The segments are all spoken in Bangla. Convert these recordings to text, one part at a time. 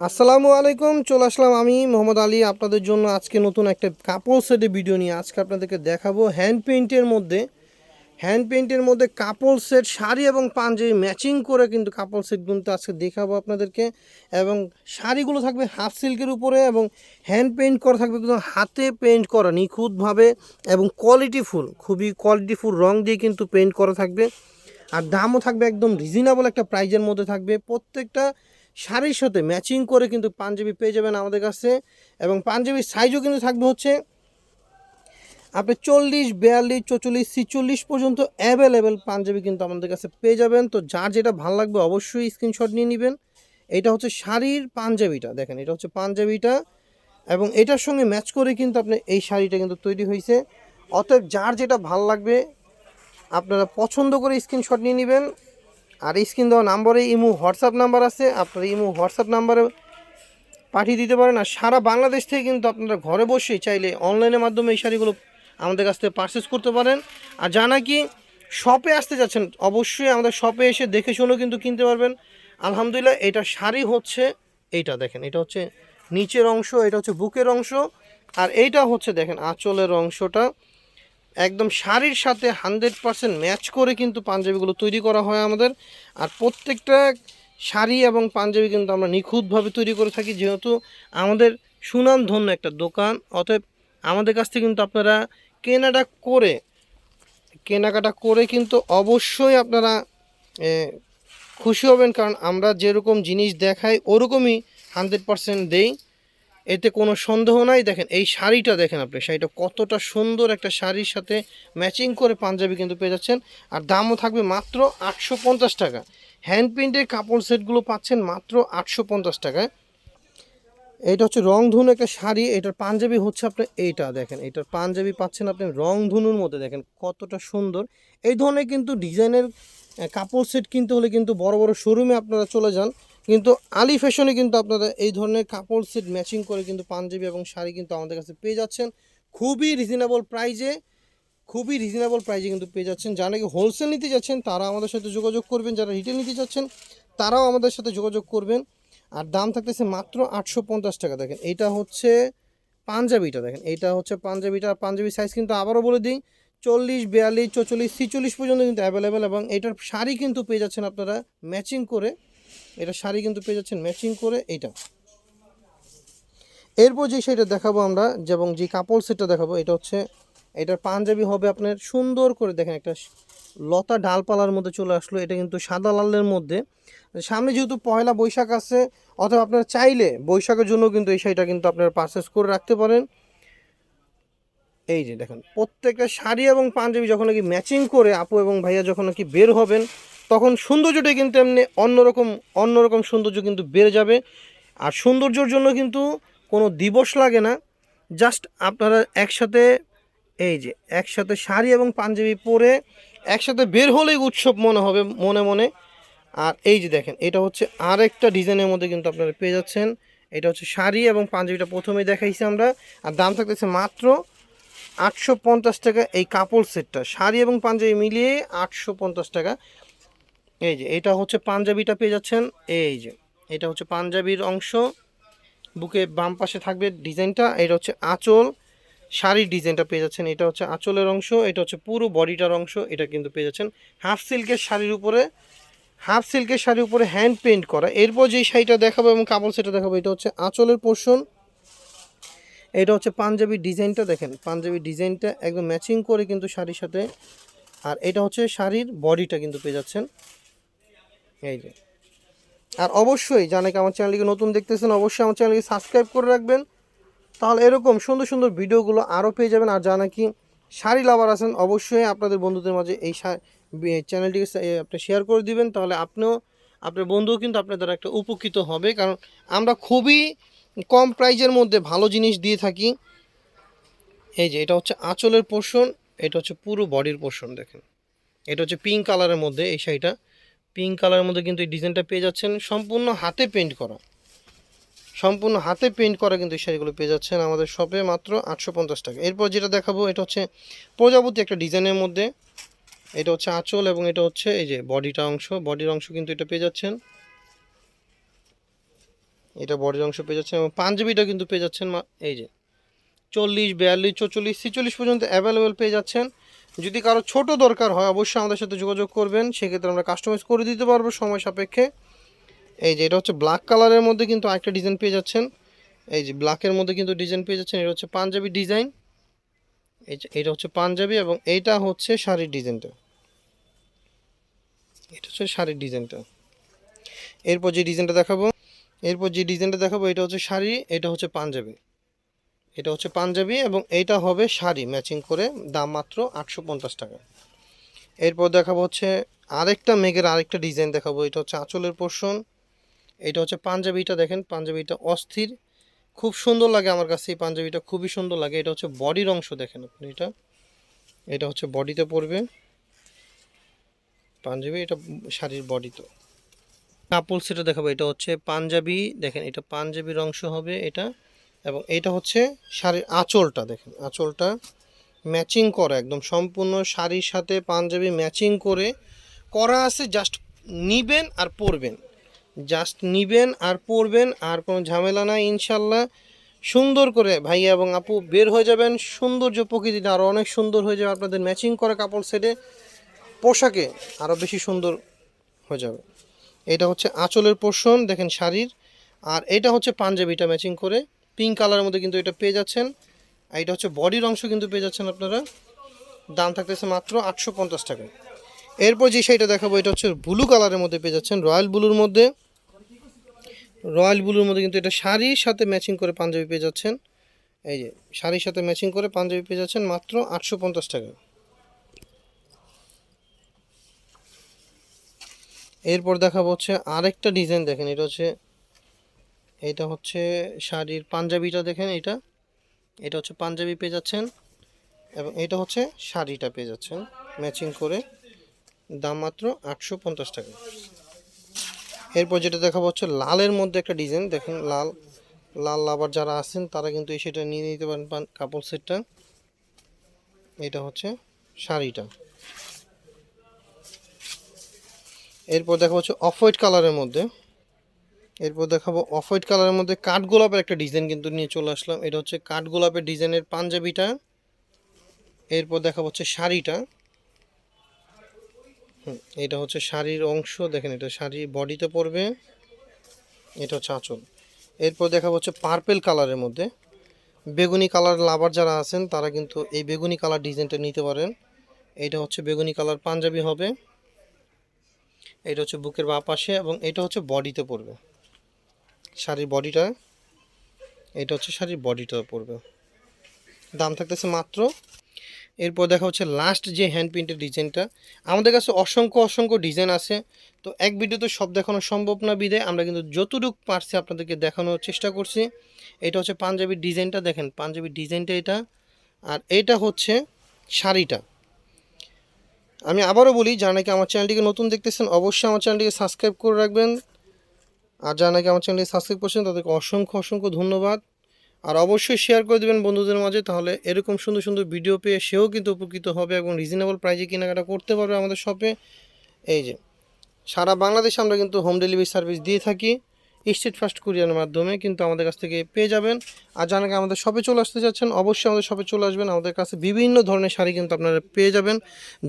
আসসালামু আলাইকুম, চলে আসলাম আমি মোহাম্মদ আলী আপনাদের জন্য আজকে নতুন একটা কাপড় সেটের ভিডিও নিয়ে। আজকে আপনাদেরকে দেখাবো হ্যান্ড পেইন্টের মধ্যে। হ্যান্ড পেইন্টের মধ্যে কাপড় সেট, শাড়ি এবং পাঞ্জাবি ম্যাচিং করে কিন্তু কাপড় সেট কিন্তু আজকে দেখাবো আপনাদেরকে। এবং শাড়িগুলো থাকবে হাফ সিল্কের উপরে এবং হ্যান্ড পেইন্ট করা থাকবে কিন্তু হাতে পেইন্ট করা, নিখুঁতভাবে এবং কোয়ালিটিফুল খুবই কোয়ালিটিফুল রং দিয়ে কিন্তু পেইন্ট করা থাকবে। আর দামও থাকবে একদম রিজনেবল একটা প্রাইজের মধ্যে থাকবে। প্রত্যেকটা শাড়ির সাথে ম্যাচিং করে কিন্তু পাঞ্জাবি পেয়ে যাবেন আমাদের কাছে। এবং পাঞ্জাবির সাইজও কিন্তু থাকবে হচ্ছে আপনি চল্লিশ, বিয়াল্লিশ, চৌচল্লিশ, ছিচল্লিশ পর্যন্ত অ্যাভেলেবেল পাঞ্জাবি কিন্তু আমাদের কাছে পেয়ে যাবেন। তো যার যেটা ভালো লাগবে অবশ্যই স্ক্রিনশট নিয়ে নেবেন। এটা হচ্ছে শাড়ির পাঞ্জাবিটা, দেখেন এটা হচ্ছে পাঞ্জাবিটা। এবং এটার সঙ্গে ম্যাচ করে কিন্তু আপনি এই শাড়িটা কিন্তু তৈরি হয়েছে। অতএব যার যেটা ভালো লাগবে আপনারা পছন্দ করে স্ক্রিনশট নিয়ে নেবেন। আর স্ক্রিন দেওয়া নাম্বারে ইমু, হোয়াটসঅ্যাপ নাম্বার আছে, আপনারা ইমু, হোয়াটসঅ্যাপ নাম্বারে পাঠিয়ে দিতে পারেন। আর সারা বাংলাদেশ থেকে কিন্তু আপনারা ঘরে বসেই চাইলে অনলাইনের মাধ্যমে এই শাড়িগুলো আমাদের কাছ থেকে পারচেস করতে পারেন। আর যা নাকি শপে আসতে যাচ্ছেন, অবশ্যই আমাদের শপে এসে দেখে শুনেও কিন্তু কিনতে পারবেন। আলহামদুলিল্লাহ, এটা শাড়ি হচ্ছে এইটা দেখেন, এটা হচ্ছে নিচের অংশ, এটা হচ্ছে বুকের অংশ। আর এইটা হচ্ছে দেখেন, আঁচলের অংশটা। একদম শাড়ির সাথে হান্ড্রেড পারসেন্ট ম্যাচ করে কিন্তু পাঞ্জাবিগুলো তৈরি করা হয় আমাদের। আর প্রত্যেকটা শাড়ি এবং পাঞ্জাবি কিন্তু আমরা নিখুঁতভাবে তৈরি করে থাকি, যেহেতু আমাদের সুনামধন্য একটা দোকান। অতএব আমাদের কাছ থেকে কিন্তু আপনারা কেনাটা করে, কেনাকাটা করে কিন্তু অবশ্যই আপনারা খুশি হবেন। কারণ আমরা যেরকম জিনিস দেখাই, ওরকমই হান্ড্রেড পারসেন্ট দেই। এতে কোনো সন্দেহ নাই। দেখেন, এই শাড়িটা দেখেন আপনি, শাড়িটা কতটা সুন্দর একটা শাড়ির সাথে ম্যাচিং করে পাঞ্জাবি কিন্তু পেয়ে যাচ্ছেন। আর দামও থাকবে মাত্র আটশো পঞ্চাশ টাকা। হ্যান্ড প্রিন্টের কাপড় সেটগুলো পাচ্ছেন মাত্র আটশো পঞ্চাশ টাকায়। এটা হচ্ছে রং ধনু একটা শাড়ি, এটার পাঞ্জাবি হচ্ছে আপনার এইটা, দেখেন, এটার পাঞ্জাবি পাচ্ছেন আপনি রং ধনুর মধ্যে, দেখেন কতটা সুন্দর। এই ধরনের কিন্তু ডিজাইনের কাপড় সেট কিনতে হলে কিন্তু বড় বড় শোরুমে আপনারা চলে যান। কিন্তু আলি ফ্যাশনে কিন্তু আপনারা এই ধরনের কাপড় সেট ম্যাচিং করে কিন্তু পাঞ্জাবি এবং শাড়ি কিন্তু আমাদের কাছে পেয়ে যাচ্ছেন। খুবই রিজনেবল প্রাইজে খুবই রিজনেবল প্রাইজে কিন্তু পেয়ে যাচ্ছেন। যারা নাকি হোলসেল নিতে যাচ্ছেন, তারা আমাদের সাথে যোগাযোগ করবেন। যারা রিটেল নিতে যাচ্ছেন, তারাও আমাদের সাথে যোগাযোগ করবেন। আর দাম থাকতেছে মাত্র আটশো পঞ্চাশ টাকা। দেখেন, এটা হচ্ছে পাঞ্জাবিটা। দেখেন, এটা হচ্ছে পাঞ্জাবিটা। পাঞ্জাবি সাইজ কিন্তু আবারও বলে দিই, চল্লিশ, বিয়াল্লিশ চৌচল্লিশ ছিচল্লিশ পর্যন্ত কিন্তু অ্যাভেলেবেল এবং এটার শাড়ি কিন্তু পেয়ে যাচ্ছেন আপনারা ম্যাচিং করে। এটা শাড়ি কিন্তু পেয়ে যাচ্ছেন ম্যাচিং করে এইটা। এরপর যে সেটা দেখাবো আমরা, এবং যে কাপড় সেটটা দেখাবো, এটা হচ্ছে, এটার পাঞ্জাবি হবে আপনার সুন্দর করে দেখেন একটা লতা ডালপালার মধ্যে চলে আসলো, এটা কিন্তু সাদা লালের মধ্যে। সামনে যেহেতু পয়লা বৈশাখ আছে, অথবা আপনারা চাইলে বৈশাখের জন্য কিন্তু এই শাড়িটা কিন্তু আপনারা পারচেস করে রাখতে পারেন। এই যে দেখেন, প্রত্যেকটা শাড়ি এবং পাঞ্জাবি যখন নাকি ম্যাচিং করে আপু এবং ভাইয়া যখন নাকি বের হবেন তখন সৌন্দর্যটা কিন্তু এমনি অন্যরকম অন্যরকম সৌন্দর্য কিন্তু বেড়ে যাবে। আর সৌন্দর্যর জন্য কিন্তু কোনো দিবস লাগে না। জাস্ট আপনারা একসাথে, এই যে একসাথে শাড়ি এবং পাঞ্জাবি পরে একসাথে বের হলেই উৎসব মনে হবে, মনে মনে। আর এই যে দেখেন, এটা হচ্ছে আরেকটা ডিজাইনের মধ্যে কিন্তু আপনারা পেয়ে যাচ্ছেন। এটা হচ্ছে শাড়ি এবং পাঞ্জাবিটা প্রথমেই দেখাইছি আমরা। আর দাম থাকতেছে মাত্র আটশো পঞ্চাশ টাকা এই কাপড় সেটটা শাড়ি এবং পাঞ্জাবি মিলিয়ে আটশো পঞ্চাশ টাকা। এই যে, এটা হচ্ছে পাঞ্জাবিটা পেয়ে যাচ্ছেন। এই যে, এটা হচ্ছে পাঞ্জাবির অংশ। বুকে বাম পাশে থাকবে ডিজাইনটা, এটা হচ্ছে আঁচল। শাড়ির ডিজাইনটা পেয়ে যাচ্ছেন, এটা হচ্ছে আঁচলের অংশ, এটা হচ্ছে পুরো বডিটার অংশ, এটা কিন্তু পেয়ে যাচ্ছেন। হাফ সিল্কের শাড়ির উপরে, হাফ সিল্কের শাড়ির উপরে হ্যান্ড পেইন্ট করা। এরপর যেই শাড়িটা দেখাবো এবং কাপড় সেটা দেখাবো, এটা হচ্ছে আঁচলের পোর্শন। এটা হচ্ছে পাঞ্জাবি ডিজাইনটা, দেখেন, পাঞ্জাবি ডিজাইনটা একদম ম্যাচিং করে কিন্তু শাড়ির সাথে। আর এটা হচ্ছে শাড়ির বডিটা কিন্তু পেয়ে যাচ্ছেন। এই যে। আর অবশ্যই জানাকে আমার চ্যানেলকে নতুন দেখতেছেন, অবশ্যই আমার চ্যানেলকে সাবস্ক্রাইব করে রাখবেন। তাহলে এরকম সুন্দর সুন্দর ভিডিওগুলো আরও পেয়ে যাবেন। আর যা নাকি শাড়ি লাভার আছেন, অবশ্যই আপনাদের বন্ধুদের মাঝে এই চ্যানেলটিকে আপনি শেয়ার করে দিবেন। তাহলে আপনিও, আপনার বন্ধুও কিন্তু আপনার দ্বারা একটা উপকৃত হবে। কারণ আমরা খুবই কম প্রাইজের মধ্যে ভালো জিনিস দিয়ে থাকি। এই যে, এটা হচ্ছে আঁচলের পোর্শন এটা হচ্ছে পুরো বডির পোর্শন দেখেন। এটা হচ্ছে পিঙ্ক কালারের মধ্যে এই শাড়িটা। পিঙ্ক কালারের মধ্যে কিন্তু এই ডিজাইনটা পেয়ে যাচ্ছেন। সম্পূর্ণ হাতে পেন্ট করা। সম্পূর্ণ হাতে পেন্ট করা কিন্তু এই শাড়িগুলো পেয়ে যাচ্ছেন আমাদের শপে মাত্র আটশো পঞ্চাশ টাকা। এরপর যেটা দেখাবো, এটা হচ্ছে প্রজাপতি একটা ডিজাইনের মধ্যে। এটা হচ্ছে আঁচল এবং এটা হচ্ছে এই যে বডিটা অংশ। বডির অংশ কিন্তু এটা পেয়ে যাচ্ছেন। এটা বডির অংশ পেয়ে যাচ্ছেন এবং পাঞ্জাবিটা কিন্তু পেয়ে যাচ্ছেন এই যে চল্লিশ, বিয়াল্লিশ, চৌচল্লিশ, ছিচল্লিশ পর্যন্ত অ্যাভেলেবেল পেয়ে যাচ্ছেন। যদি কারও ছোট দরকার হয়, অবশ্যই আমাদের সাথে যোগাযোগ করবেন। সেক্ষেত্রে আমরা কাস্টমাইজ করে দিতে পারব সময় সাপেক্ষে। এই যে, এটা হচ্ছে ব্ল্যাক কালারের মধ্যে কিন্তু আরেকটা ডিজাইন পেয়ে যাচ্ছেন। এই যে ব্ল্যাকের মধ্যে কিন্তু ডিজাইন পেয়ে যাচ্ছেন। এটা হচ্ছে পাঞ্জাবি ডিজাইন এটা হচ্ছে পাঞ্জাবি এবং এইটা হচ্ছে শাড়ির ডিজাইনটা এটা হচ্ছে শাড়ির ডিজাইনটা এরপর যে ডিজাইনটা দেখাবো, এরপর যে ডিজাইনটা দেখাবো, এটা হচ্ছে শাড়ি, এটা হচ্ছে পাঞ্জাবি। এটা হচ্ছে পাঞ্জাবি এবং এইটা হবে শাড়ি ম্যাচিং করে, দাম মাত্র আটশো পঞ্চাশ টাকা। এরপর দেখাবো হচ্ছে আরেকটা মেঘের আরেকটা ডিজাইন দেখাবো, এটা হচ্ছে আঁচলের পোর্শন, এটা হচ্ছে পাঞ্জাবিটা দেখেন, পাঞ্জাবিটা অস্থির, খুব সুন্দর লাগে আমার কাছে এই পাঞ্জাবিটা, খুবই সুন্দর লাগে, এটা হচ্ছে বডির অংশ দেখেন আপনি এটা এটা হচ্ছে বডিতে পড়বে, পাঞ্জাবি, এটা শাড়ির বডি তো। কাপড় সেটা দেখাবো, এটা হচ্ছে পাঞ্জাবি, দেখেন এটা পাঞ্জাবির অংশ হবে এটা এবং এটা হচ্ছে শাড়ির আঁচলটা, দেখেন, আঁচলটা ম্যাচিং করা, একদম সম্পূর্ণ শাড়ির সাথে পাঞ্জাবি ম্যাচিং করে করা আছে জাস্ট নিবেন আর পরবেন। জাস্ট নিবেন আর পরবেন, আর কোনো ঝামেলা নাই ইনশাল্লাহ সুন্দর করে, ভাইয়া এবং আপু, বের হয়ে যাবেন, সৌন্দর্য প্রকৃতিটা আরও অনেক সুন্দর হয়ে যাবে আপনাদের ম্যাচিং করা কাপড় সেটে পোশাকে আরও বেশি সুন্দর হয়ে যাবে। এটা হচ্ছে আঁচলের পোর্শন দেখেন শাড়ির। আর এটা হচ্ছে পাঞ্জাবিটা ম্যাচিং করে পিঙ্ক কালারের মধ্যে কিন্তু এটা পেয়ে যাচ্ছেন। আর এটা হচ্ছে বডির অংশ কিন্তু পেয়ে যাচ্ছেন আপনারা। দাম থাকতেছে মাত্র আটশো পঞ্চাশ টাকা। এরপর যে শাড়িটা দেখাবো, এটা হচ্ছে ব্লু কালারের মধ্যে পেয়ে যাচ্ছেন রয়্যাল ব্লুর মধ্যে। রয়্যাল ব্লুর মধ্যে কিন্তু এটা শাড়ির সাথে ম্যাচিং করে পাঞ্জাবি পেয়ে যাচ্ছেন। এই যে, শাড়ির সাথে ম্যাচিং করে পাঞ্জাবি পেয়ে যাচ্ছেন মাত্র আটশো পঞ্চাশ টাকা। এরপর দেখাবো হচ্ছে আরেকটা ডিজাইন দেখেন, এটা হচ্ছে এটা হচ্ছে শাড়ির পাঞ্জাবিটা দেখেন এটা। এটা হচ্ছে পাঞ্জাবি পেয়ে যাচ্ছেন এবং এটা হচ্ছে শাড়িটা পেয়ে যাচ্ছেন ম্যাচিং করে। দাম মাত্র আটশো পঞ্চাশ টাকা। এরপর যেটা দেখাবো হচ্ছে লালের মধ্যে একটা ডিজাইন। দেখেন লাল লাল লাভার যারা আছেন তারা কিন্তু এই সেটা নিয়ে নিতে পারেন কাপড় সেটটা। এটা হচ্ছে শাড়িটা। এরপর দেখা হচ্ছে অফ হোয়াইট কালারের মধ্যে। এরপর দেখাবো অফ হোয়াইট কালারের মধ্যে কাঠগোলাপের একটা ডিজাইন কিন্তু নিয়ে চলে আসলাম। এটা হচ্ছে কাঠগোলাপের ডিজাইনের পাঞ্জাবিটা। এরপর দেখাবো হচ্ছে শাড়িটা। হুম, এটা হচ্ছে শাড়ির অংশ। দেখেন এটা শাড়ি বডিতে পড়বে এটা হচ্ছে আঁচল। এরপর দেখাবো হচ্ছে পার্পেল কালারের মধ্যে। বেগুনি কালার লাভার যারা আছেন তারা কিন্তু এই বেগুনি কালার ডিজাইনটা নিতে পারেন। এটা হচ্ছে বেগুনি কালার পাঞ্জাবি হবে। এটা হচ্ছে বুকের বাঁ পাশে এবং এটা হচ্ছে বডিতে পড়বে শাড়ির বডিটা। এটা হচ্ছে শাড়ির বডিটা পড়বে দাম থাকতেছে মাত্র। এরপর দেখা হচ্ছে লাস্ট যে হ্যান্ড প্রিন্টের ডিজাইনটা আমাদের কাছে অসংখ্য অসংখ্য ডিজাইন আছে। তো এক ভিডিওতে সব দেখানো সম্ভব না বিদে আমরা কিন্তু যতটুকু পারছি আপনাদেরকে দেখানোর চেষ্টা করছি। এটা হচ্ছে পাঞ্জাবির ডিজাইনটা দেখেন পাঞ্জাবির ডিজাইনটা এটা। আর এটা হচ্ছে শাড়িটা। আমি আবারও বলি, যারা নাকি আমার চ্যানেলটিকে নতুন দেখতেছেন, অবশ্যই আমার চ্যানেলটিকে সাবস্ক্রাইব করে রাখবেন। আর যারা নাকি আমার চ্যানেলটি সাবস্ক্রাইব করছেন, তাদেরকে অসংখ্য অসংখ্য ধন্যবাদ। আর অবশ্যই শেয়ার করে দেবেন বন্ধুদের মাঝে, তাহলে এরকম সুন্দর সুন্দর ভিডিও পেয়ে সেও কিন্তু উপকৃত হবে এবং রিজনেবল প্রাইজে কেনাকাটা করতে পারবে আমাদের শপে এই যে, সারা বাংলাদেশে আমরা কিন্তু হোম ডেলিভারি সার্ভিস দিয়ে থাকি। স্টেট ফার্স্ট কুরিয়ারের মাধ্যমে কিন্তু আমাদের কাছ থেকে পেয়ে যাবেন। আর জানাকে আমাদের শপে চলে আসতে চাচ্ছেন, অবশ্যই আমাদের শপে চলে আসবেন। আমাদের কাছে বিভিন্ন ধরনের শাড়ি কিন্তু আপনারা পেয়ে যাবেন।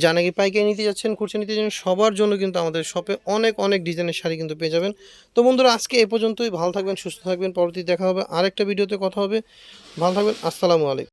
জানাকি পাইকারি নিতে যাচ্ছেন খুচরা নিতে যাচ্ছেন, সবার জন্য কিন্তু আমাদের শপে অনেক অনেক ডিজাইনের শাড়ি কিন্তু পেয়ে যাবেন। তো বন্ধুরা, আজকে এ পর্যন্তই। ভালো থাকবেন, সুস্থ থাকবেন। পরবর্তী দেখা হবে। আরেকটা ভিডিওতে কথা হবে। ভালো থাকবেন। আসসালামু আলাইকুম।